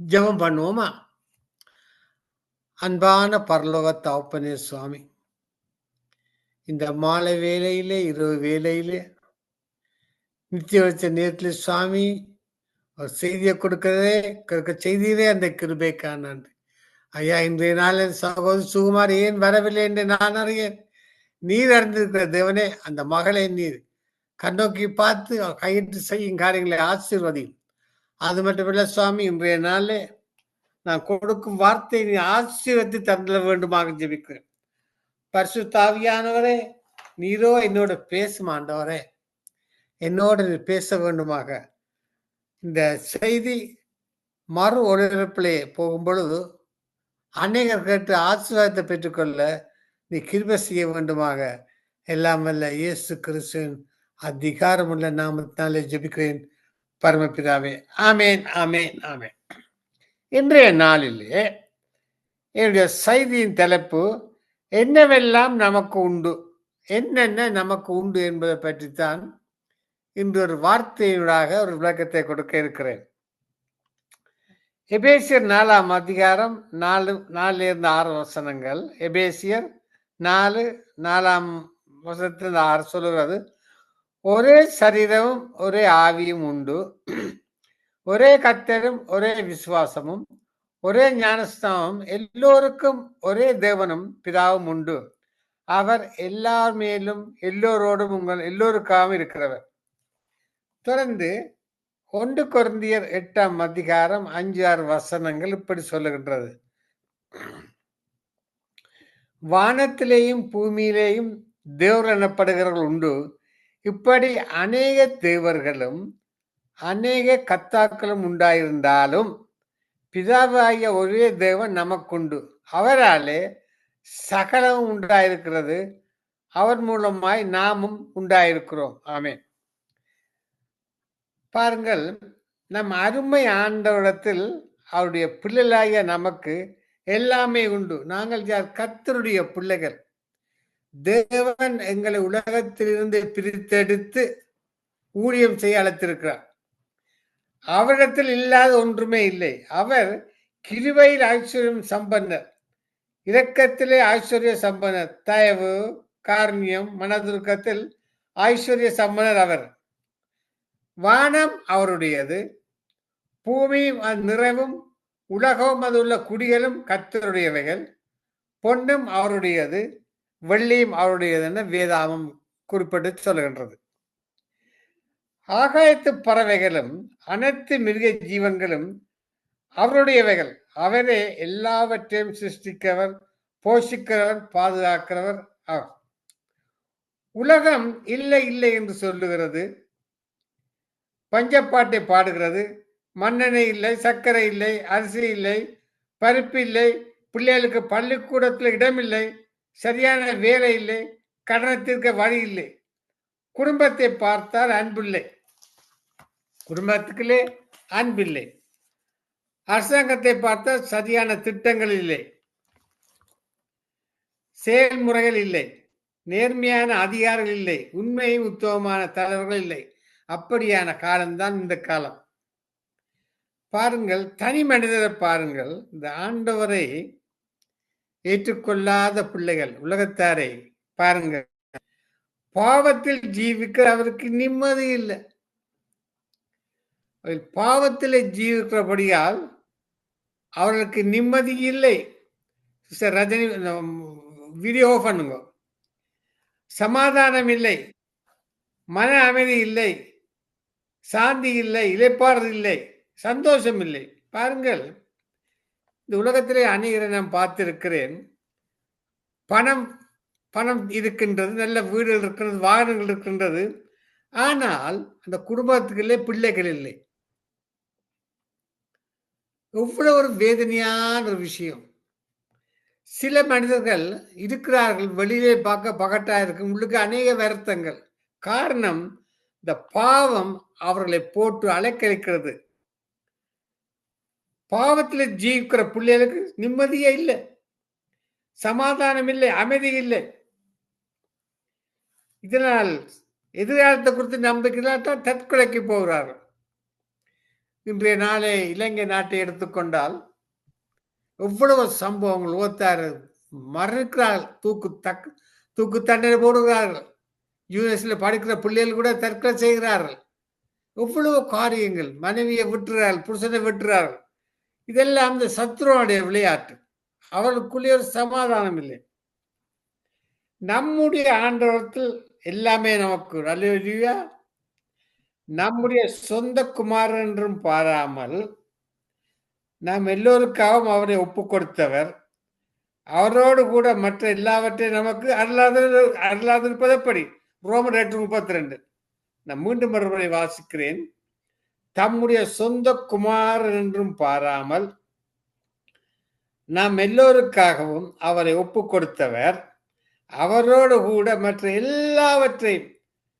ஜபம் பண்ணுவோமா? அன்பான பரலோக தாப்பனே சுவாமி இந்த மாலை வேலையிலே இரவு வேலையிலே நித்திய வச்ச நேரத்தில் சுவாமி ஒரு செய்தியை கொடுக்கறதே கொடுக்க செய்தியிலே அந்த கிருபைக்கான நன்றி ஐயா இன்றைய நாளில் சகோதரி சுகுமார் ஏன் வரவில்லை என்று நான் அறியேன். நீர் அறிந்திருக்கிற தேவனே அந்த மகளை நீர். கண்ணோக்கி பார்த்து கையிட்டு செய்யும் காரியங்களை ஆசீர்வதியும். அது மட்டுமல்ல சுவாமி இன்றைய நாளிலே நான் கொடுக்கும் வார்த்தை நீ ஆசீர்வத்தை தந்துட வேண்டுமாக ஜெபிக்கிறேன். பரிசு தாவியானவரே நீரோ என்னோட பேசும் ஆண்டவரே நீ பேச வேண்டுமாக. இந்த செய்தி மறு ஒளிபரப்பிலே போகும் பொழுது அநேகர் கேட்டு ஆசீர்வாதத்தை பெற்றுக்கொள்ள நீ கிருப செய்ய வேண்டுமாக. எல்லாம் வல்ல இயேசு கிறிஸ்துவின் அதிகாரமுள்ள நாமத்தினாலே ஜெபிக்கிறேன். பரமபிதாவே ஆமேன் ஆமேன் ஆமேன். இன்றைய நாளிலே என்னுடைய செய்தியின் தலைப்பு என்னவெல்லாம் நமக்கு உண்டு? என்னென்ன நமக்கு உண்டு என்பதை பற்றித்தான் இன்று ஒரு வார்த்தையூடாக ஒரு விளக்கத்தை கொடுக்க இருக்கிறேன். எபேசியர் நாலாம் அதிகாரம் நாலு நாலுலேருந்து ஆறு வசனங்கள். எபேசியர் நாலு நாலாம் வசனத்திலிருந்து ஆறு சொல்லுகிறது. ஒரே சரீரமும் ஒரே ஆவியும் உண்டு. ஒரே கத்தரும் ஒரே விசுவாசமும் ஒரே ஞானஸ்தானம் எல்லோருக்கும் ஒரே தேவனும் பிதாவும் உண்டு. அவர் எல்லார் மேலும் எல்லோரோடும் உங்கள் எல்லோருக்காகவும் இருக்கிறவர். தொடர்ந்து ஒன்று குருந்தியர் எட்டாம் அதிகாரம் அஞ்சு ஆறு வசனங்கள் இப்படி சொல்லுகின்றது. வானத்திலேயும் பூமியிலேயும் தேவர் எனப்படுகிறவர்கள் உண்டு. இப்படி அநேக தேவர்களும் அநேக கத்தாக்களும் உண்டாயிருந்தாலும் பிதாவாகிய ஒரே தேவன் நமக்குண்டு. அவராலே சகலமும் உண்டாயிருக்கிறது. அவர் மூலமாய் நாமும் உண்டாயிருக்கிறோம். ஆமே பாருங்கள் நம் அருமை ஆண்டவரிடத்தில் அவருடைய பிள்ளைகளாகிய நமக்கு எல்லாமே உண்டு. நாங்கள் யார்? கத்தருடைய பிள்ளைகள். தேவன் எங்களை உலகத்திலிருந்து பிரித்தெடுத்து ஊழியம் செய்ய அழைத்திருக்கிறார். அவரிடத்தில் இல்லாத ஒன்றுமே இல்லை. அவர் கிருவையில் ஐஸ்வர்யம் சம்பன்னர். இரக்கத்திலே ஐஸ்வர்ய சம்பன்னர். தயவு கார்மியம் மனதுருக்கத்தில் ஐஸ்வர்ய சம்பன்னர் அவர். வானம் அவருடையது. பூமியும் அது நிறைவும். உலகம் அது உள்ள குடிகளும் கத்தருடையவைகள் பொன்னும் அவருடையது. வெள்ளியும் அவருடையது என வேதாமம் குறிப்பிட்டு சொல்லுகின்றது. ஆகாயத்து பறவைகளும் அனைத்து மிருக ஜீவன்களும் அவருடையவைகள். அவரே எல்லாவற்றையும் சிருஷ்டிக்கிறவர் போஷிக்கிறவர் பாதுகாக்கிறவர் ஆகும் உலகம் இல்லை இல்லை என்று சொல்லுகிறது. பஞ்சப்பாட்டை பாடுகிறது. மண்ணெண்ணெய் இல்லை சர்க்கரை இல்லை அரிசி இல்லை பருப்பு இல்லை பிள்ளைகளுக்கு பள்ளிக்கூடத்தில் இடமில்லை சரியான வேலை இல்லை கடனத்திற்கு வழி இல்லை. குடும்பத்தை பார்த்தால் அன்பில்லை குடும்பத்துக்குள்ளே அன்பில்லை அரசாங்கத்தை பார்த்தால் சரியான திட்டங்கள் இல்லை. செயல்முறைகள் இல்லை. நேர்மையான அதிகாரிகள் இல்லை. உண்மையும் உத்தவமான தலைவர்கள் இல்லை. அப்படியான காலம்தான் இந்த காலம். பாருங்கள் தனி மனிதரை பாருங்கள். இந்த ஆண்டவரை ஏற்றுக்கொள்ளாத பிள்ளைகள் உலகத்தாரை பாருங்கள். பாவத்தில் ஜீவிக்கிற அவருக்கு நிம்மதி இல்லை. பாவத்தில் ஜீவிக்கிறபடியால் அவர்களுக்கு நிம்மதி இல்லை. ரஜினி வீடியோ பண்ணுங்க. சமாதானம் இல்லை. மன அமைதி இல்லை. சாந்தி இல்லை. இழைப்பாடு இல்லை. சந்தோஷம் இல்லை. பாருங்கள். இந்த உலகத்திலே அநேகரை நான் பார்த்திருக்கிறேன். பணம் பணம் இருக்கின்றது நல்ல வீடுகள் இருக்கின்றது வாகனங்கள் இருக்கின்றது. ஆனால் அந்த குடும்பத்துக்குள்ளே பிள்ளைகள் இல்லை. எவ்வளவு ஒரு வேதனையான ஒரு விஷயம். சில மனிதர்கள் இருக்கிறார்கள் வெளியிலே பார்க்க பகட்டா இருக்கும். உங்களுக்கு அநேக வருத்தங்கள். காரணம் இந்த பாவம் அவர்களை போட்டு அலைக்கழிக்கிறது. பாவத்தில் ஜீவிக்கிற பிள்ளைகளுக்கு நிம்மதியே இல்லை. சமாதானம் இல்லை அமைதி இல்லை இதனால் எதிர்காலத்தை குறித்து நம்பிக்கைதான் தற்கொலைக்கு போகிறார்கள். இன்றைய நாளே இலங்கை நாட்டை எடுத்துக்கொண்டால் எவ்வளவு சம்பவங்கள் ஓத்தாரு மறுக்கிறார்கள். தூக்கு தக் தூக்கு தண்டனை போடுகிறார்கள். யூஎஸ்ல படிக்கிற பிள்ளைகள் கூட தற்கொலை செய்கிறார்கள். எவ்வளவு காரியங்கள் மனைவியை விட்டுறார்கள் புருஷனை விட்டுறார்கள். இதெல்லாம் அந்த சத்ருவனுடைய விளையாட்டு. அவளுக்குள்ளே ஒரு சமாதானம் இல்லை. நம்முடைய ஆண்டவரத்தில் எல்லாமே நமக்கு நல்ல நம்முடைய சொந்த குமாரன் என்றும் பாராமல் நாம் எல்லோருக்காகவும் அவரை ஒப்பு கொடுத்தவர். அவரோடு கூட மற்ற எல்லாவற்றையும் நமக்கு அருளாத அருளாதிருப்பதப்படி ரோமர் எட்டு முப்பத்தி ரெண்டு. நான் மீண்டும் மறுபடி வாசிக்கிறேன். தம்முடைய சொந்த குமாரர் என்றும் பாராமல் நாம் எல்லோருக்காகவும் அவரை ஒப்பு கொடுத்தவர். அவரோடு கூட மற்ற எல்லாவற்றையும்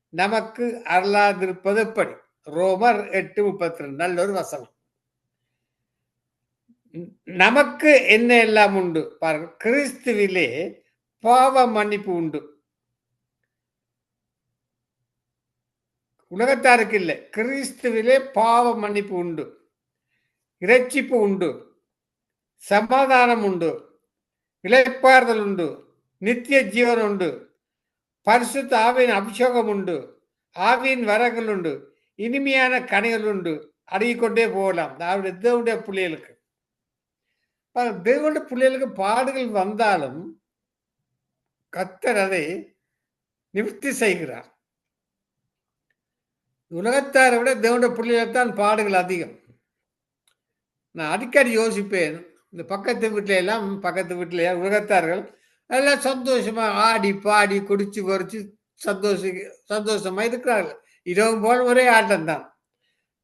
நமக்கு அருளாதிருப்பது எப்படி? ரோமர் எட்டு முப்பத்தி ரெண்டு. நல்ல ஒரு வசனம். நமக்கு என்ன எல்லாம் உண்டு? பாருங்கள் கிறிஸ்துவிலே பாவ மன்னிப்பு உண்டு. உலகத்தாருக்கு இல்லை கிறிஸ்துவிலே பாவ மன்னிப்பு உண்டு. இறைச்சிப்பு உண்டு. சமாதானம் உண்டு. இழைப்பாறுதல் உண்டு. நித்திய ஜீவன் உண்டு. பரிசுத்த ஆவியின் அபிஷேகம் உண்டு. ஆவியின் வரங்கள் உண்டு. இனிமையான கனிகள் உண்டு. அடங்கிக்கொண்டே போகலாம். அவருடைய தேவனுடைய பிள்ளைகளுக்கு. தேவனுடைய பிள்ளைகளுக்கு பாடுகள் வந்தாலும் கத்தர் அதை நிவர்த்தி செய்கிறார். உலகத்தாரை விட தேவனுடைய பிள்ளைகளைத்தான் பாடுகள் அதிகம். நான் அடிக்கடி யோசிப்பேன் இந்த பக்கத்து வீட்டில எல்லாம் பக்கத்து வீட்டில உலகத்தார்கள் எல்லாம் சந்தோஷமா ஆடி பாடி குடிச்சு குறைச்சி சந்தோஷ சந்தோஷமா இருக்கிறார்கள். இரவு போல் ஒரே ஆட்டம் தான்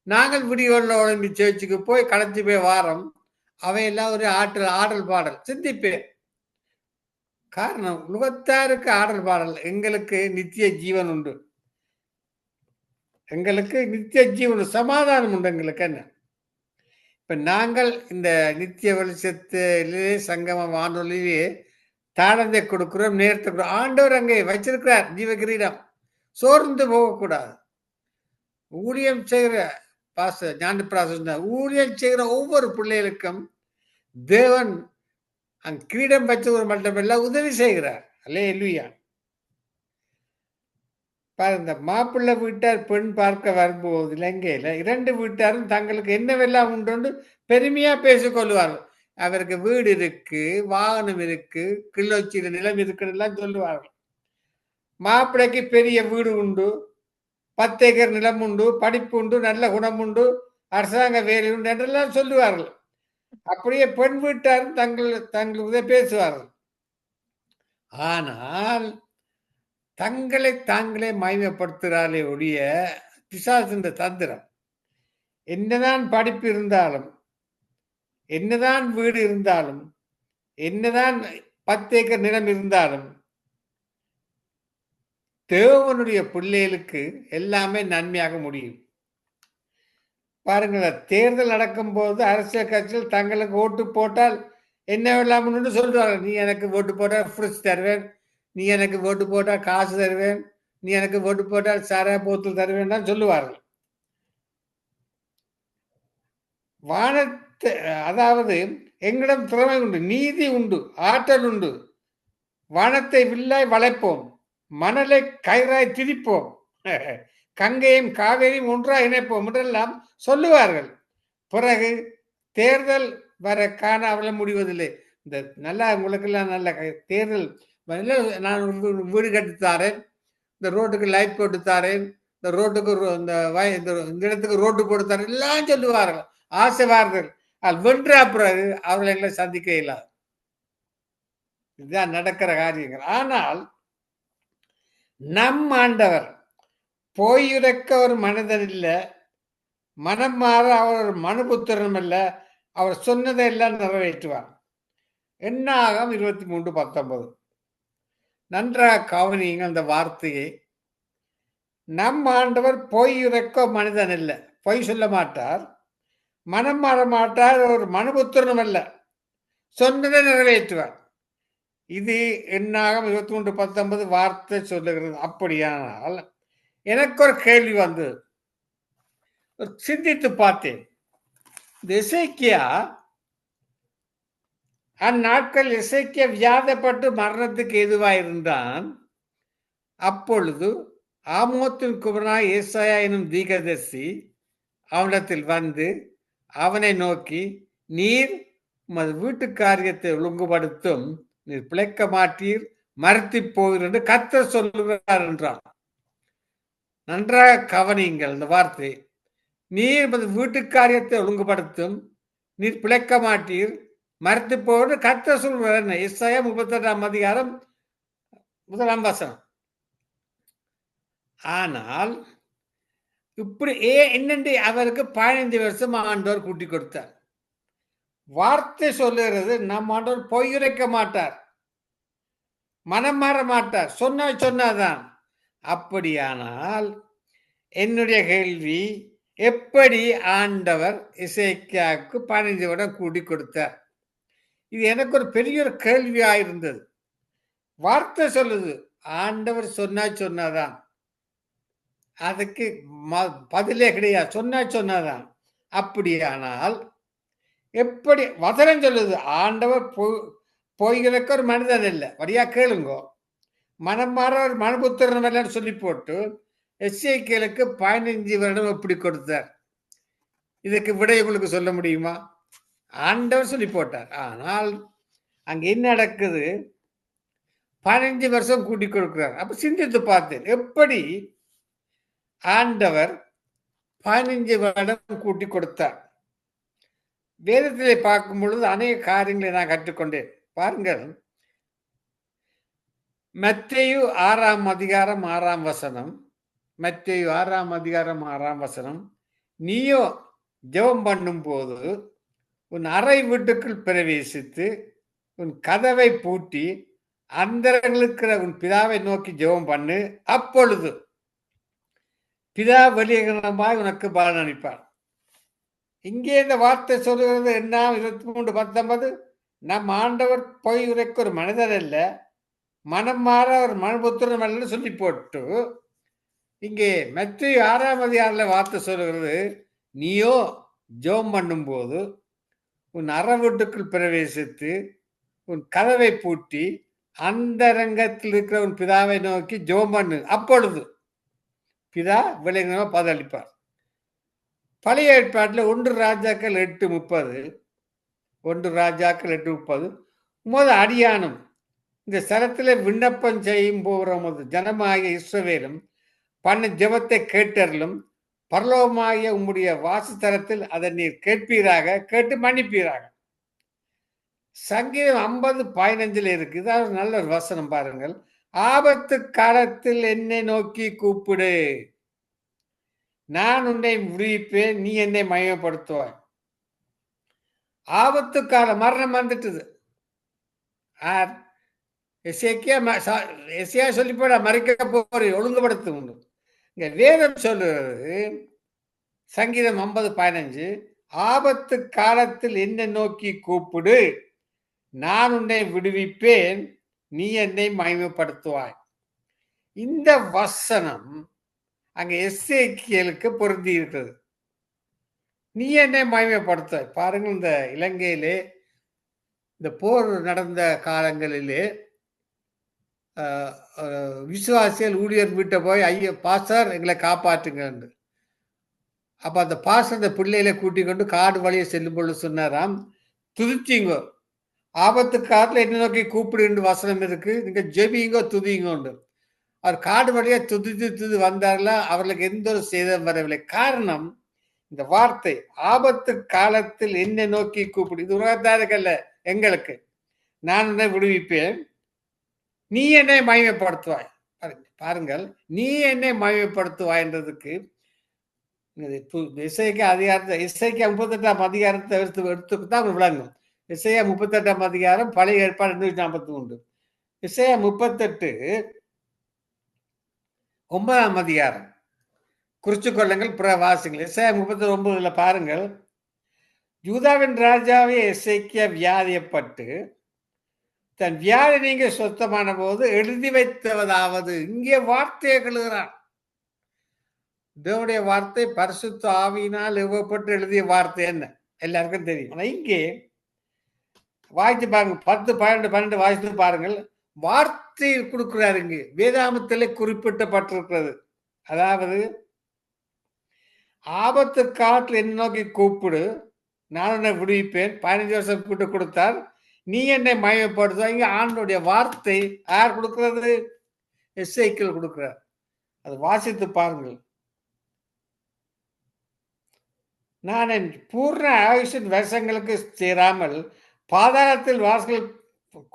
நாங்கள் விடியோல உடம்பி சேர்ச்சுக்கு போய் களைச்சி போய் வாரம் அவையெல்லாம் ஒரு ஆற்றல் ஆடல் பாடல். சிந்திப்பேன். காரணம் உலகத்தாருக்கு ஆடல் பாடல் எங்களுக்கு நித்திய ஜீவன் உண்டு. எங்களுக்கு நித்திய ஜீவன சமாதானம் உண்டு எங்களுக்கு என்ன? இப்ப நாங்கள் இந்த நித்திய வெளிச்சத்திலே சங்கம வானொலியிலே தாளந்தை கொடுக்கிறோம் நேரத்தை ஆண்டவர் அங்கே வச்சிருக்கிறார் ஜீவகிரீடம் சோர்ந்து போகக்கூடாது. ஊழியம் செய்கிற பாச ஞான பிராசன் ஊழியம் செய்கிற ஒவ்வொரு பிள்ளைகளுக்கும் தேவன் அங் கிரீடம் வச்சவர் மட்டுமல்ல உதவி செய்கிறார். அல்லே இல்லையா இந்த மாப்பிள்ளை வீட்டார் பெண் பார்க்க வரும்போது இலங்கையில் இரண்டு வீட்டாரும் தங்களுக்கு என்னவெல்லாம் உண்டு பெருமையாக பேசிக்கொள்வார்கள். அவருக்கு வீடு இருக்கு வாகனம் இருக்கு கிள்ளொச்சியில் நிலம் இருக்குன்னு சொல்லுவார்கள். மாப்பிள்ளைக்கு பெரிய வீடு உண்டு பத்து ஏக்கர் நிலம் உண்டு படிப்பு உண்டு நல்ல குணம் உண்டு அரசாங்க வேலை உண்டு என்றெல்லாம் சொல்லுவார்கள். அப்படியே பெண் வீட்டாரும் தங்கள் தங்களுக்கு பேசுவார்கள். ஆனால் தங்களை தாங்களே மயமப்படுத்துகிறாரே ஒழிய பிசாசுன்ற தந்திரம். என்னதான் படிப்பு இருந்தாலும் என்னதான் வீடு இருந்தாலும் என்னதான் பத்து ஏக்கர் நிலம் இருந்தாலும் தேவனுடைய பிள்ளைகளுக்கு எல்லாமே நன்மையாக முடியும். பாருங்கள் தேர்தல் நடக்கும் போது அரசியல் கட்சிகள் தங்களுக்கு ஓட்டு போட்டால் என்ன இல்லாமல் சொல்றாங்க. நீ எனக்கு ஓட்டு போட்டால் ஃப்ரிட்ஜ் தருவேன். நீ எனக்கு ஓட்டு போட்டால் காசு தருவேன். நீ எனக்கு ஓட்டு போட்டால் சாரா போத்தல் தருவேன் தான் சொல்லுவார்கள். வானத்தை அதாவது எங்களிடம் திறமை உண்டு நீதி உண்டு ஆற்றல் உண்டு. வானத்தை வில்லாய் வளைப்போம் மணலை கயிறாய் திரிப்போம். கங்கையும் காவேரியும் ஒன்றாக இணைப்போம் என்றெல்லாம் சொல்லுவார்கள். பிறகு தேர்தல் வர காண அவள முடிவதில்லை. இந்த நல்லா உங்களுக்கெல்லாம் நல்ல தேர்தல் நான் வீடு கட்டித்தாரேன் இந்த ரோட்டுக்கு லைட் போட்டு தாரேன். இந்த ரோட்டுக்கு இந்த வய இந்த இடத்துக்கு ரோட்டு போட்டு தாரேன். எல்லாம் சொல்லுவார்கள். ஆசைவார்கள் அது வென்ற பிறகு அவர்களை எங்களை சந்திக்க இயலாது. இதுதான் நடக்கிற காரியங்கள். ஆனால் நம் ஆண்டவர் போயிருக்க ஒரு மனிதன் இல்லை. மனம் மாற அவர் ஒரு மனுபுத்திரனும் இல்லை. அவர் சொன்னதை எல்லாம் நிறைவேற்றுவார். என்ன ஆகும் இருபத்தி மூன்று பத்தொன்பது. நன்றாக கவனியுங்கள் அந்த வார்த்தையை. நம் ஆண்டவர் பொய் இறக்க மனிதன் இல்லை பொய் சொல்ல மாட்டார். மனம் மாற மாட்டார். ஒரு மனுபுத்திரனும் அல்ல. சொன்னதை நிறைவேற்றுவார். இது என்னாகும் இருபத்தி மூன்று பத்தொன்பது வார்த்தை சொல்லுகிறது. அப்படியானால் எனக்கு ஒரு கேள்வி வந்தது. சிந்தித்து பார்த்தேன். இந்த இசைக்கியா அந்நாட்கள் இசைக்க வியாதப்பட்டு மரணத்துக்கு எதுவாயிருந்தான் அப்பொழுது ஆமோத்தின் குமரா ஏசாயா எனும் தீகதர்சி அவனிடத்தில் வந்து அவனை நோக்கி நீர் உமது வீட்டு காரியத்தை ஒழுங்குபடுத்தும் நீர் பிழைக்க மாட்டீர் மறுத்தி போகிறீர் என்று கத்த சொல்லுகிறார் என்றான். நன்றாக கவனியுங்கள் இந்த வார்த்தை. நீர் உமது வீட்டு காரியத்தை ஒழுங்குபடுத்தும் நீர் பிழைக்க மாட்டீர் மறுத்து போகிறது கத்த சொல்வது என்ன? இசையா முப்பத்தெட்டாம் அதிகாரம் முதலாம் வசனம். ஆனால் இப்படி ஏ என்னென்று அவருக்கு பதினைந்து வருஷம் ஆண்டவர் கூட்டி கொடுத்தார். வார்த்தை சொல்லுகிறது நம் ஆண்டவர் பொய்யுரைக்க மாட்டார். மனம் மாற மாட்டார். சொன்ன சொன்னாதான். அப்படியானால் என்னுடைய கேள்வி எப்படி ஆண்டவர் இசைக்காவுக்கு பதினைந்து வருடம் கூட்டி கொடுத்தார்? இது எனக்கு ஒரு பெரிய ஒரு கேள்வியாக இருந்தது. வார்த்தை சொல்லுது. ஆண்டவர் சொன்னா சொன்னாதான். அதுக்கு பதிலே கிடையாது. சொன்னா சொன்னாதான். அப்படியானால் எப்படி வசனம் சொல்லுது? ஆண்டவர் பொய்களுக்கு ஒரு மனிதன் இல்லை வரியா கேளுங்கோ. மனம் மாற ஒரு மனபுத்திரன் இல்லைன்னு சொல்லி போட்டு எஸ்ஐக்களுக்கு பதினஞ்சு வருடம் எப்படி கொடுத்தார்? இதுக்கு விடை உங்களுக்கு சொல்ல முடியுமா? ஆண்டவர் சொல்லி போட்டார். ஆனால் அங்கே என்ன நடக்குது? பதினஞ்சு வருஷம் கூட்டி கொடுக்கிறார். அப்ப சிந்தித்து பார்த்தேன். எப்படி ஆண்டவர் பதினஞ்சு வருடம் கூட்டி கொடுத்தார். வேதத்திலே பார்க்கும் பொழுது அநேக காரியங்களை நான் கற்றுக்கொண்டேன். பாருங்கள். மத்தேயு ஆறாம் அதிகாரம் ஆறாம் வசனம். மத்தேயு ஆறாம் அதிகாரம் ஆறாம் வசனம். நீயோ ஜெபம் பண்ணும் போது உன் அறை வீட்டுக்குள் பிரவேசித்து உன் கதவை பூட்டி அந்தரங்களுக்கிற உன் பிதாவை நோக்கி ஜெபம் பண்ணு. அப்பொழுது பிதா வெளியகரமாய் உனக்கு பலன் அளிப்பார். இங்கே இந்த வார்த்தை சொல்கிறது என்ன? இருபத்தி மூன்று பத்தொன்பது. நம் ஆண்டவர் பொய் உரைக்க ஒரு மனிதர் அல்ல. மனம் மாற ஒரு மனபுத்திரம் அல்ல சொல்லி போட்டு இங்கே மெத்தி ஆறாம் அதிகாரில் வார்த்தை சொல்கிறது நீயோ ஜோம் பண்ணும்போது உன் அறவீட்டுக்குள் பிரவேசித்து உன் கதவை பூட்டி அந்த ரங்கத்தில் இருக்கிற உன் பிதாவை நோக்கி ஜோம் பண்ணு. அப்பொழுது பிதா விளைஞமாக பதிலளிப்பார். பழைய ஏற்பாட்டில் ஒன்று ராஜாக்கள் எட்டு முப்பது ஒன்று ராஜாக்கள் எட்டு முப்பது. உமது அடியானம் இந்த ஸ்தலத்தில் விண்ணப்பம் செய்யும் போகிற மொதல் ஜனமாகிய இஸ்ரவேலும் பண்ண ஜெபத்தை கேட்டறலும் பரலோகமாகிய உம்முடைய வாசுத்தரத்தில் அதை நீர் கேட்பீராக கேட்டு மன்னிப்பீராக. சங்கீதம் ஐம்பது பதினஞ்சுல இருக்கு. இதான் நல்ல ஒரு வசனம் பாருங்கள். ஆபத்து காலத்தில் என்னை நோக்கி கூப்பிடு. நான் உன்னை விடுவிப்பேன் நீ என்னை மயப்படுத்துவாய் ஆபத்து காலம் மரணம் வந்துட்டுது. ஆர் எஸ்ஏக்கியா எஸ்ஏயா சொல்லி போட மறைக்க போற ஒழுங்குபடுத்து உண்டு. இங்க வேதம் சொல்லுறது சங்கீதம் ஐம்பது பதினஞ்சு ஆபத்து காலத்தில் என்ன நோக்கி கூப்பிடு நான் உன்னை விடுவிப்பேன் நீ என்னை மகிமைப்படுத்துவாய். இந்த வசனம் அங்க எஸ்ஏக்கியலுக்கு பொருந்தி இருக்கிறது நீ என்னை மகிமைப்படுத்த பாருங்கள் இந்த இலங்கையிலே இந்த போர் நடந்த காலங்களிலே விசுவாசிகள் ஊழியர் வீட்டை போய் ஐயோ பாஸ்டர் எங்களை காப்பாற்றுங்க அப்ப அந்த பாஸ்டர் அந்த பிள்ளையில கூட்டிக் கொண்டு காடு வழியை செல்லும் பொழுது சொன்னாராம் துதிச்சிங்கோ ஆபத்து காலத்துல என்ன நோக்கி கூப்பிடுன்னு வசனம் இருக்கு. நீங்க ஜெபிங்கோ துதிங்கோண்டு. அவர் காடு வழியா துதித்து துதி வந்தார்ல அவர்களுக்கு எந்த ஒரு சேதம் வரவில்லை. காரணம் இந்த வார்த்தை ஆபத்து காலத்தில் என்ன நோக்கி கூப்பிடு. இது உலகத்தாருக்கல்ல எங்களுக்கு. நான் உன்னை விடுவிப்பேன். நீ என்னை மகிமைப்படுத்துவாய். பாருங்கள். நீ என்னை மகிமைப்படுத்துவாய்ன்றதுக்கு இசைக்கு அதிகாரத்தை இசைக்கு முப்பத்தெட்டாம் அதிகாரத்தை எடுத்து எடுத்து தான் விளங்கும். இசையா முப்பத்தெட்டாம் அதிகாரம் பழைய ஏற்பாடு நூற்றி நாற்பத்தி மூன்று இசையா முப்பத்தெட்டு ஒன்பதாம் அதிகாரம். குறிச்சு கொள்ளுங்கள் பிற வாசிங்கள். இசையா முப்பத்தி ஒன்பதுல பாருங்கள். யூதாவின் ராஜாவே இசைக்கிய வியாதியப்பட்டு தன் வியாதி நீங்க சொத்தமான போது எழுதி வைத்தவதாவது. இங்கே வார்த்தையை கழுகிறான் தேவனுடைய வார்த்தை பரிசுத்த ஆவியினால் எவ்வப்பட்டு எழுதிய வார்த்தை என்ன? எல்லாருக்கும் தெரியும். ஆனா இங்கே வாய்த்து பாருங்க பத்து பன்னெண்டு பன்னெண்டு வாய்த்து பாருங்கள். வார்த்தை கொடுக்கிறாரு இங்கு. வேதாமத்தில் குறிப்பிட்டப்பட்டிருக்கிறது. அதாவது ஆபத்து காட்டில் என்ன நோக்கி கூப்பிடு. நான் உன்னை விடுவிப்பேன். பதினஞ்சு வருஷம் கூப்பிட்டு கொடுத்தார் நீ என்னை மயப்படுத்த இங்க ஆண்டோடைய வார்த்தை யார் கொடுக்கிறது? எஸ்ஐக்கள் கொடுக்கிறார். அது வாசித்து பாருங்கள். நான் என் பூர்ண ஆயுஷின் வேஷங்களுக்கு சேராமல் பாதாளத்தில் வாசல்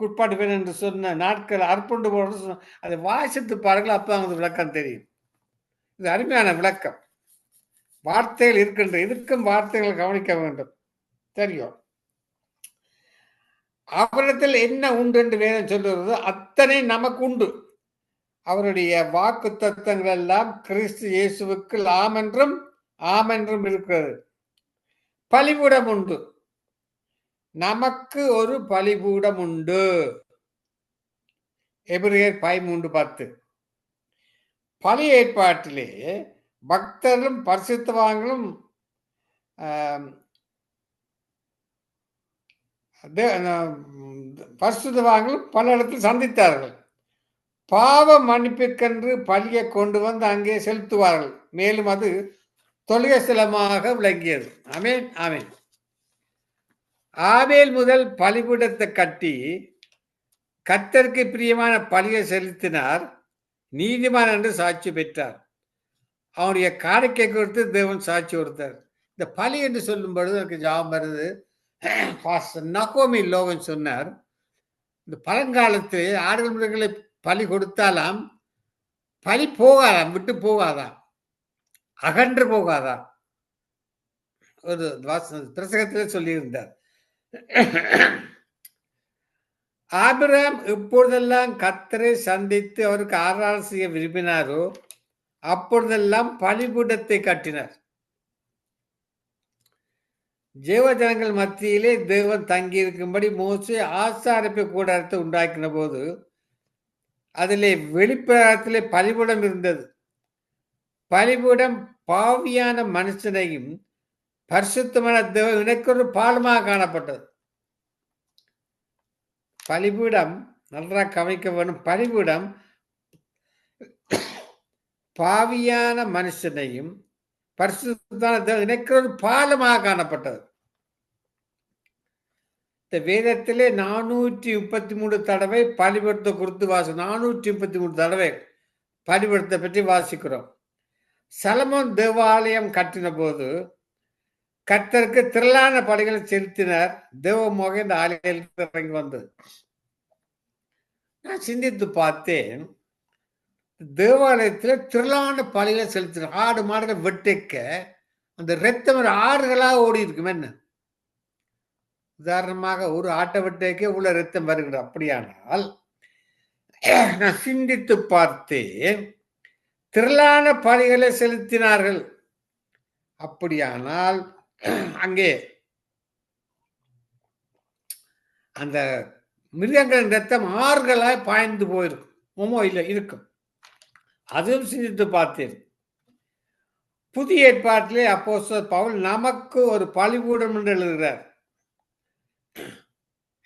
குட்பாடுவேன் என்று சொன்ன நாட்கள் அற்புண்டு போட அதை வாசித்து பாருங்கள் அப்போ அவங்களுக்கு விளக்கம் தெரியும். இது அருமையான விளக்கம். வார்த்தைகள் இருக்கின்ற இதுக்கும் வார்த்தைகள் கவனிக்க வேண்டும். தெரியும். அவரிடத்தில் என்ன உண்டு என்று வேதம் சொல்லுகிறது அத்தனை நமக்கு உண்டு. அவருடைய வாக்கு தத்துவங்கள் எல்லாம் கிறிஸ்து இயேசுவுக்கு ஆமென்றும் ஆமென்றும் இருக்கிறது. பலிபூடம் உண்டு. நமக்கு ஒரு பலிபூடம் உண்டு. எபிரியர் பதிமூன்று பத்து. பலி ஏற்பாட்டிலே பக்தர்களும் பரிசுத்தவான்களும் பரிசுத்தவான்களும் பல இடத்தில் சந்தித்தார்கள். பாவ மன்னிப்புக்கென்று பலியை கொண்டு வந்து அங்கே செலுத்துவார்கள். மேலும் அது தொழுகை சிலமாக விளங்கியது. ஆமேன் ஆமேன். ஆவேல் முதல் பலிபீடத்தை கட்டி கத்தருக்கு பிரியமான பலியை செலுத்தினார். நீதிமான் என்று சாட்சி பெற்றார். அவனுடைய காணிக்கை கொடுத்து தேவன் சாட்சி கொடுத்தார். இந்த பலி என்று சொல்லும் பொழுது எனக்கு ஜாபம் வருது. நகோமி லோகன் சொன்னார் இந்த பழங்காலத்தில் ஆடுகள் மிருகங்களை பலி கொடுத்தாலாம் பலி போகாதாம் விட்டு போகாதாம் அகன்று போகாதாம். ஒரு பிரசகத்திலே சொல்லியிருந்தார். ஆபிராம் இப்பொழுதெல்லாம் கத்தரை சந்தித்து அவருக்கு ஆராதனை செய்ய விரும்பினாரோ அப்பொழுதெல்லாம் பலிபீடத்தை கட்டினார். ஜீவஜனங்கள் மத்தியிலே தேவன் தங்கி இருக்கும்படி மோசி ஆசாரிப்பு கூடாரத்தை உண்டாக்கின போது அதிலே வெளிப்பிரகாரத்திலே பலிபுடம் இருந்தது. பலிபுடம் பாவியான மனுஷனையும் பரிசுத்தமான தேவன் எனக்கு பாலமாக காணப்பட்டது. பலிபீடம் நன்றாக கவனிக்க வேணும் பலிபீடம் பாவியான மனுஷனையும் பரிசுத்தான தேவன் ஒரு பாலமாக காணப்பட்டது. இந்த வேதத்திலே நானூற்றி முப்பத்தி மூணு தடவை பலிபடுத்த குறித்து வாசி நானூற்றி முப்பத்தி மூணு தடவை பலிபடுத்த பற்றி வாசிக்கிறோம். சலமோன் தேவாலயம் கட்டின போது கர்த்தருக்கு திரளான படைகளை செலுத்தினர். தேவமோக இந்த ஆலயத்தில் இறங்கி வந்தது. நான் சிந்தித்து பார்த்தேன். தேவாலயத்தில் திரளான பலிகளை செலுத்தின ஆடு மாடுகள் வெட்டிக்க அந்த ரத்தம் ஆறுகளாக ஓடி இருக்கும் என்ன? உதாரணமாக ஒரு ஆட்டை வெட்டைக்கே உள்ள ரத்தம் வருகிறது அப்படியானால் நான் சிந்தித்து பார்த்தேன் திரளான பலிகளை செலுத்தினார்கள். அப்படியானால் அங்கே அந்த மிருகங்களின் ரத்தம் ஆறுகளாய் பாய்ந்து போயிருக்கும். ஓமோ இல்லை இருக்கும். அதுவும் சிந்தித்து பார்த்தேன். புதிய ஏற்பாட்டிலே அப்போ பவுல் நமக்கு ஒரு பழிபூடம் என்று எழுதுகிறார்.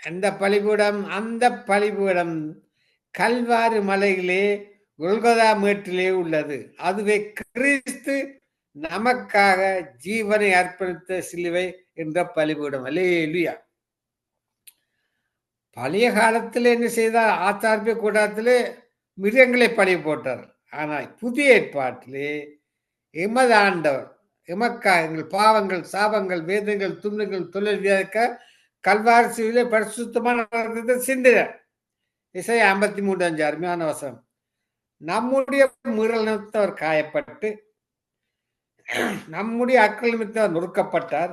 அந்த பழிபூடம் அந்த பழிபூடம் கல்வாறு மலையிலே குல்கதா மேட்டிலே உள்ளது. அதுவே கிறிஸ்து நமக்காக ஜீவனை அர்ப்பணித்த சிலுவை என்ற பலிபீடம் அலேலுயா பழைய காலத்தில் என்ன செய்தார்? ஆச்சார்பிய கூட்டத்திலே மிருகங்களை பழி போட்டார் ஆனால் புதிய ஏற்பாட்டிலே எமது ஆண்டவர் எமக்கா எங்கள் பாவங்கள் சாபங்கள் வேதங்கள் துன்பங்கள் தொழில் வியாதிக்க கல்வாரி சிவிலே பரிசுத்தமான சிந்தினர். இசை ஐம்பத்தி மூன்று அஞ்சு அருமையான வசனம். நம்முடைய முரல் நிமித்தவர் காயப்பட்டு நம்முடைய அக்கள் நிமித்தவர் நொறுக்கப்பட்டார்.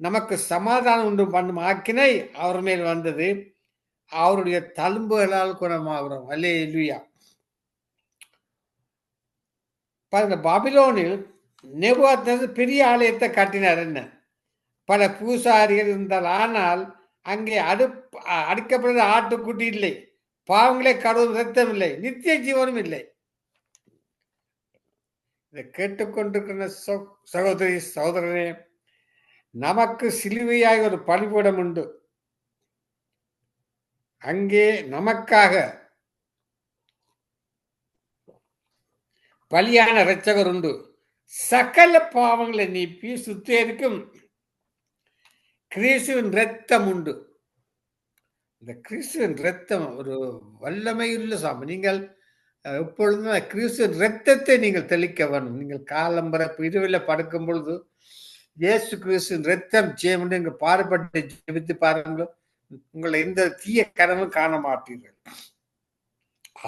நமக்கு சமாதானம் உண்டு பண்ணும் ஆக்கினை அவர் மேல் வந்தது. அவருடைய தழும்புகளால் குணமாகிறோம். அல்லே இல்லையா பாருங்க பாபிலோனில் நெபுவாத் பெரிய ஆலயத்தை கட்டினார். என்ன? பல பூசாரிகள் இருந்தால் ஆனால் அங்கே அடு அடுக்கப்படுற ஆட்டுக்குட்டி இல்லை. பாவங்களே கடவுள் ரத்தம் இல்லை. நித்திய ஜீவனும் இல்லை. இதை கேட்டுக்கொண்டிருக்கிற சகோதரி சகோதரனே நமக்கு சிலுவையாக ஒரு பலிபீடம் உண்டு. அங்கே நமக்காக பலியான இரட்சகர் உண்டு. சகல பாவங்களை நீப்பி சுத்தேருக்கும் கிறிஸ்துவின் ரத்தம் உண்டு. இந்த கிறிஸ்துவின் ரத்தம் ஒரு வல்லமையுள்ள சாமி. நீங்கள் எப்பொழுதும் கிறிஸ்துவின் ரத்தத்தை நீங்கள் தெளிக்க வேணும் நீங்கள் காலம்பர பிரிவில் படுக்கும் பொழுது இயேசு கிறிஸ்துவின் ரத்தம் ஜெயம்னு நீங்கள் பாடுபட்டு ஜெபித்து பாருங்கள். உங்களை எந்த தீய கனவும் காண மாட்டீர்கள்.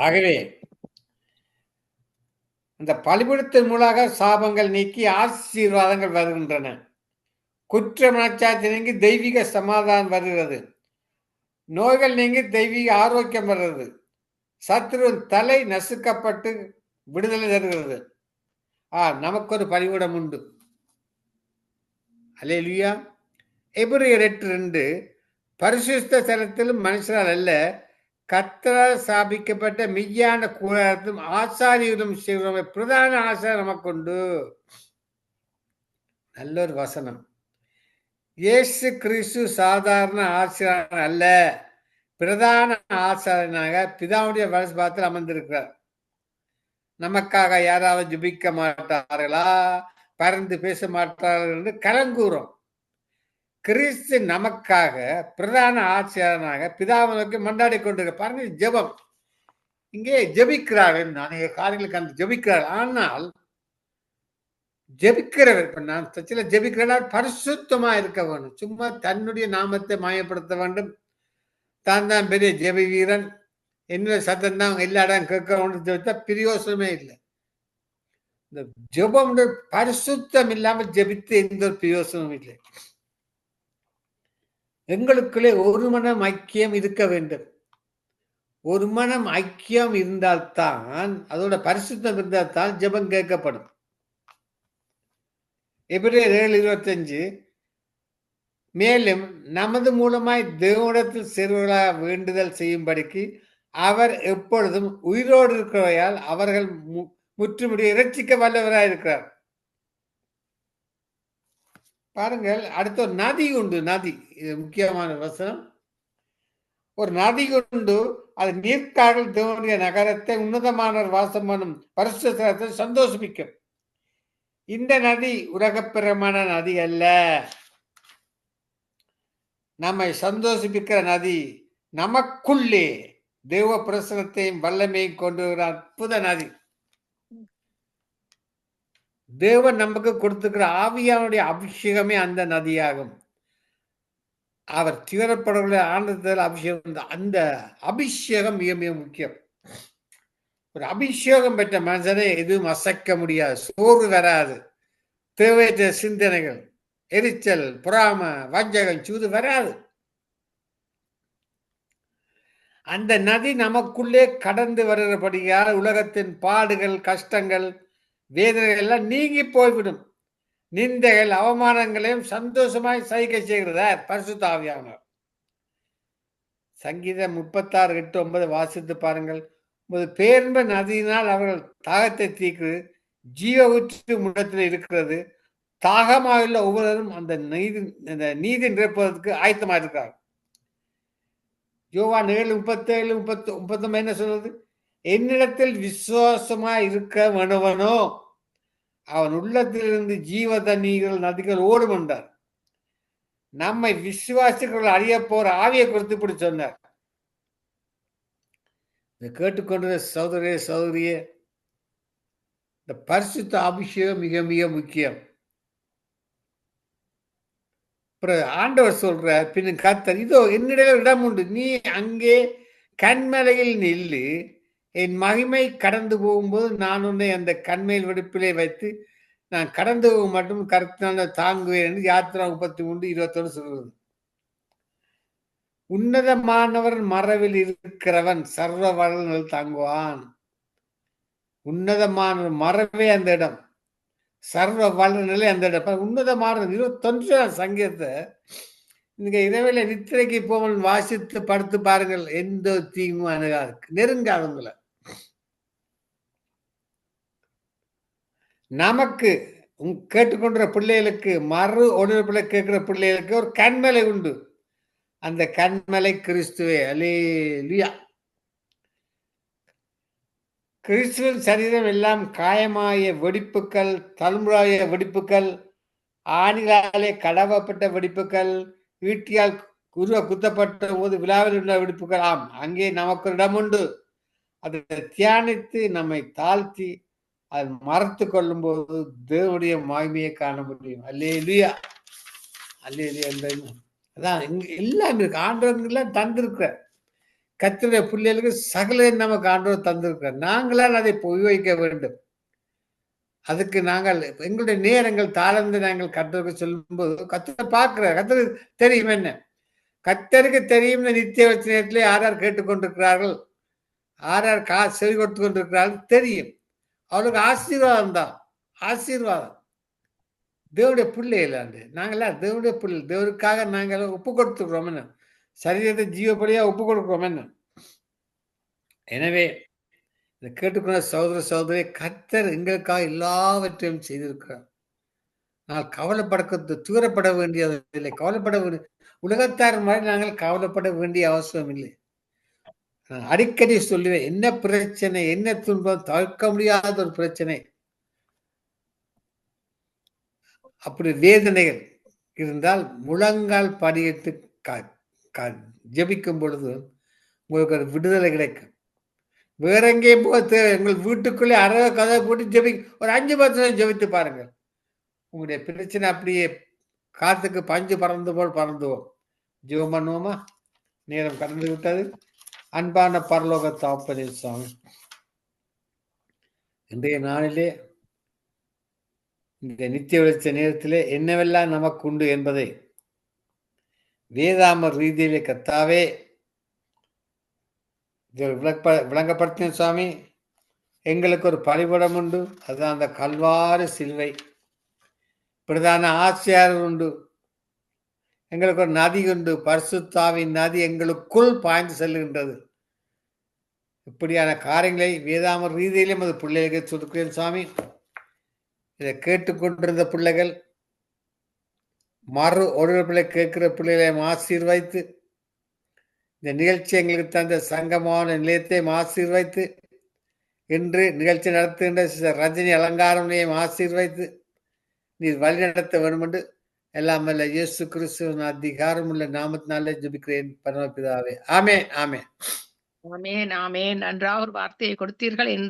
ஆகவே இந்த பலிபீடத்தின் மூலமாக சாபங்கள் நீக்கி ஆசீர்வாதங்கள் வருகின்றன. குற்ற மனச்சாட்சி நீங்கி தெய்வீக சமாதானம் வருகிறது. நோய்கள் நீங்கி தெய்வீக ஆரோக்கியம் வருகிறது. சத்ருவின் தலை நசுக்கப்பட்டு விடுதலை தருகிறது. ஆ நமக்கு ஒரு பலிவிடம் உண்டு. அல்லேலூயா. எபிரியர் எட்டு ரெண்டு. பரிசுத்த தலத்திலும் மனுஷரால் அல்ல கத்தரால் ஸ்தாபிக்கப்பட்ட மெய்யான கூடாரத்தும் ஆசாரியிலும் செய்கிறோம் பிரதான ஆசை நமக்கு உண்டு நல்ல ஒரு வசனம். இயேசு கிறிஸ்து சாதாரண ஆசிரியர் அல்ல. பிரதான ஆசாரியனாக பிதாவுடைய வலசுபாத்தில் அமர்ந்திருக்கிறார். நமக்காக யாராவது ஜுபிக்க மாட்டார்களா? பறந்து பேச மாட்டார்கள் என்று கலங்கூறும் கிறிஸ்து நமக்காக பிரதான ஆட்சியாளனாக பிதாவை நோக்கி மண்டாடி கொண்டிருக்க பாருங்க ஜெபம். இங்கே ஜெபிக்கிறார்கள் அநேக காரியங்களுக்கு அந்த ஜெபிக்கிறார். ஆனால் ஜெபிக்கிறவர் இப்ப நான் சச்சில ஜெபிக்கிறனால் பரிசுத்தமா இருக்க வேண்டும். சும்மா தன்னுடைய நாமத்தை மாயப்படுத்த வேண்டும். தான் தான் பெரிய ஜெபி வீரன். என்ன சத்தம் தான் எல்லா இடம் கேட்கணும்னு ஜெபித்தா பிரயோசனமே இல்லை. இந்த ஜெபம் பரிசுத்தம் இல்லாமல் ஜெபித்து எந்த ஒரு பிரயோசனமும் இல்லை. எங்களுக்குள்ளே ஒரு மனம் ஐக்கியம் இருக்க வேண்டும். ஒரு மனம் ஐக்கியம் இருந்தால்தான் அதோட பரிசுத்தம் இருந்தால்தான் ஜெபம் கேட்கப்படும். எபிரேயர் ஏழு இருபத்தஞ்சு மேலும் நமது மூலமாய் தேவனிடத்தில் சிறுவர்களாக வேண்டுதல் செய்யும்படிக்கு அவர் எப்பொழுதும் உயிரோடு இருக்கிறவையால் அவர்கள் மு- முற்றுமுடிய இரட்சிக்க வல்லவராக இருக்கிறார் பாருங்கள் அடுத்த ஒரு நதி உண்டு நதி. இது முக்கியமான வசனம். ஒரு நதி உண்டு அது நீர்க்காடல் தேவனுடைய நகரத்தை உன்னதமானவர் வாசம் பண்ணும் பரிசுத்தத்தை சந்தோஷமிக்கும் இந்த நதி உலகப்பிரமான நதி அல்ல. நம்மை சந்தோஷிப்பிக்கிற நதி நமக்குள்ளே தெய்வ பிரசனத்தையும் வல்லமையும் கொண்டு வர அற்புத நதி. தேவன் நமக்கு கொடுத்துக்கிற ஆவியானுடைய அபிஷேகமே அந்த நதியாகும். அவர் தீவிரப்படவுள்ள ஆனந்தத்தில் அபிஷேகம் அந்த அபிஷேகம் மிக மிக முக்கியம். ஒரு அபிஷேகம் பெற்ற மனுஷனை எதுவும் அசைக்க முடியாது சோறு வராது. தேவையற்ற சிந்தனைகள் எரிச்சல் புறாம வஞ்சகம் சூது வராது. அந்த நதி நமக்குள்ளே கடந்து வருகிறபடியால் உலகத்தின் பாடுகள் கஷ்டங்கள் வேதனைகள் எல்லாம் நீங்கி போய்விடும். நிந்தைகள் அவமானங்களையும் சந்தோஷமாய் சகிக்க செய்கிறதார் பரிசுத்தாவியானவர் சங்கீதம் முப்பத்தாறு எட்டு ஒன்பது வாசித்து பாருங்கள். உமது பேர்ந்த நதியினால் அவர்கள் தாகத்தை தீக்கு ஜீவ ஊற்று முடத்தில் இருக்கிறது. தாகமாக உள்ள ஒவ்வொருவரும் அந்த நீதி அந்த நீதி நிரப்புவதற்கு ஆயத்தமாக இருக்கிறார் யோவான் ஏழு முப்பத்தேழு முப்பத்தி முப்பத்தொன்பது என்ன சொல்றது? என்னிடத்தில் விசுவாசமா இருக்க வேணுவனோ? அவன் உள்ளத்திலிருந்து ஜீவ தண்ணீர்கள் நதிகள் ஓடும் என்றார். நம்மை விசுவாசிகள் அறிய போற ஆவியை குறித்து இப்படி சொன்னார். இதை கேட்டுக்கொண்ட சகோதரே சகோதரியே இந்த பரிசுத்த அபிஷேகம் மிக மிக முக்கியம். அப்புறம் ஆண்டவர் சொல்ற பின் கத்தர் இதோ என்னிடம் இடம் உண்டு. நீ அங்கே கண்மலையில் நில்லு. என் மகிமை கடந்து போகும்போது நான் உன்னை அந்த கண்மையில் வெடிப்பிலே வைத்து நான் கடந்து போக மட்டும் கருத்தான தாங்குவேன் என்று யாத்திரா முப்பத்தி மூன்று இருபத்தொன்று சொல்கிறது. உன்னதமானவர் மரவில் இருக்கிறவன் சர்வ வளங்கள் தாங்குவான். உன்னதமான மரவே அந்த இடம். சர்வ வள நிலை அந்த இடம். உன்னதமான இருபத்தொன்று சங்கீதத்தை. நீங்க இரவில நித்திரைக்கு போவன் வாசித்து படுத்து பாருங்கள். எந்த தீங்கும் அணுகாது. நெருங்காதுங்கள நமக்கு கேட்டுக்கொண்ட பிள்ளைகளுக்கு மறு ஒளிபரப்புல கேட்கிற பிள்ளைகளுக்கு ஒரு கண்மலை உண்டு. அந்த கண்மலை கிறிஸ்துவே அலேலியா கிறிஸ்துவின் சரீரம் எல்லாம் காயமாய வெடிப்புகள் தழும்புறாய வெடிப்புகள் ஆணிகளாலே கடவப்பட்ட வெடிப்புகள் ஈட்டியால் குருவ குத்தப்பட்ட போது விழாவில் உள்ள வெடிப்புகள் ஆம். அங்கே நமக்கு ஒரு இடம் உண்டு. அதை தியானித்து நம்மை தாழ்த்தி அது மறத்து கொள்ளும் போது தேவனுடைய மாய்மையை காண முடியும். அல்லே இல்லையா அல்லே இல்லையா அதான் இங்க எல்லாம் இருக்கு. ஆண்டவங்கெல்லாம் தந்திருக்கிற. கத்துடைய பிள்ளைகளுக்கு சகல நமக்கு ஆண்டவர் தந்திருக்கிறார் நாங்களால் அதை உபயோகிக்க வேண்டும். அதுக்கு நாங்கள் எங்களுடைய நேரங்கள் தாழ்ந்து நாங்கள் கத்தருக்கு சொல்லும்போது கத்தரை பார்க்கிற. கத்தருக்கு தெரியும் என்ன? கத்தருக்கு தெரியும் இந்த நித்திய வச்ச நேரத்திலே யார் யார் கேட்டுக்கொண்டிருக்கிறார்கள்? யார் யார் கா செவி கொடுத்து கொண்டிருக்கிறார்கள் தெரியும். அவளுக்கு ஆசீர்வாதம் தான் ஆசீர்வாதம். தேவனுடைய பிள்ளை இல்லாண்டு நாங்களாம் தேவனுடைய பிள்ளை தேவருக்காக நாங்கள் ஒப்பு கொடுத்துக்கிறோம் என்ன? சரீரத்தை ஜீவப்படியாக ஒப்பு கொடுக்கிறோம் என்ன? எனவே இதை கேட்டுக்கொண்ட சகோதர சகோதரி கத்தர் எங்களுக்காக எல்லாவற்றையும் செய்திருக்கிறார். நான் கவலைப்படக்க தூரப்பட வேண்டியது இல்லை கவலைப்பட வேண்டிய உலகத்தார் மாதிரி நாங்கள் கவலைப்பட வேண்டிய அவசியம் இல்லை நான் அடிக்கடி சொல்லுவேன் என்ன பிரச்சனை என்ன துன்பம் தவிர்க்க முடியாத ஒரு பிரச்சனை. அப்படி வேதனைகள் இருந்தால் முழங்கால் படியிட்டு ஜபிக்கும் பொழுது உங்களுக்கு ஒரு விடுதலை கிடைக்கும். வேற எங்கேயும் போக உங்கள் வீட்டுக்குள்ளே அரை கதை போட்டு ஜெபி ஒரு அஞ்சு பத்து நிமிஷம் ஜெபித்து பாருங்கள். உங்களுடைய பிரச்சனை அப்படியே காத்துக்கு பஞ்சு பறந்து போல் பறந்துவோம். ஜெபம் பண்ணுவோமா? நேரம் கடந்து விட்டது. அன்பான பரலோக தாப்பதே சுவாமி இன்றைய நாளிலே இந்த நித்திய வெளிச்ச நேரத்திலே என்னவெல்லாம் நமக்கு உண்டு என்பதை வேதாம ரீதியிலே கத்தாவே விளக்க விளங்கப்படுத்தின சுவாமி. எங்களுக்கு ஒரு பழிபடம் உண்டு அதுதான் அந்த கல்வாறு சிலுவை. பிரதான ஆசிரியர் உண்டு. எங்களுக்கு ஒரு நதி உண்டு. பரிசுத்தாவின் நதி எங்களுக்குள் பாய்ந்து செல்லுகின்றது. இப்படியான காரியங்களை வேதாம ரீதியிலும் அது பிள்ளைகளுக்கு சொல்லுகிறேன் சுவாமி. இதை கேட்டுக்கொண்டிருந்த பிள்ளைகள் மறு ஒரு பிள்ளை கேட்கிற பிள்ளைகளை ஆசீர்வைத்து இந்த நிகழ்ச்சி எங்களுக்கு தந்த சங்கமான நிலையத்தை ஆசீர்வைத்து இன்று நிகழ்ச்சி நடத்துகின்ற ரஜினி அலங்காரனையும் ஆசீர்வைத்து நீ வழி நடத்த வேண்டும் என்று எல்லாம் அல்ல இயேசு கிறிஸ்துவின் அதிகாரம் உள்ள நாமத்தினாலே ஜபிக்கிறேன் பரமபிதாவே. ஆமே ஆமே ஆமேன் ஆமேன். நன்றாக ஒரு வார்த்தையை கொடுத்தீர்கள்.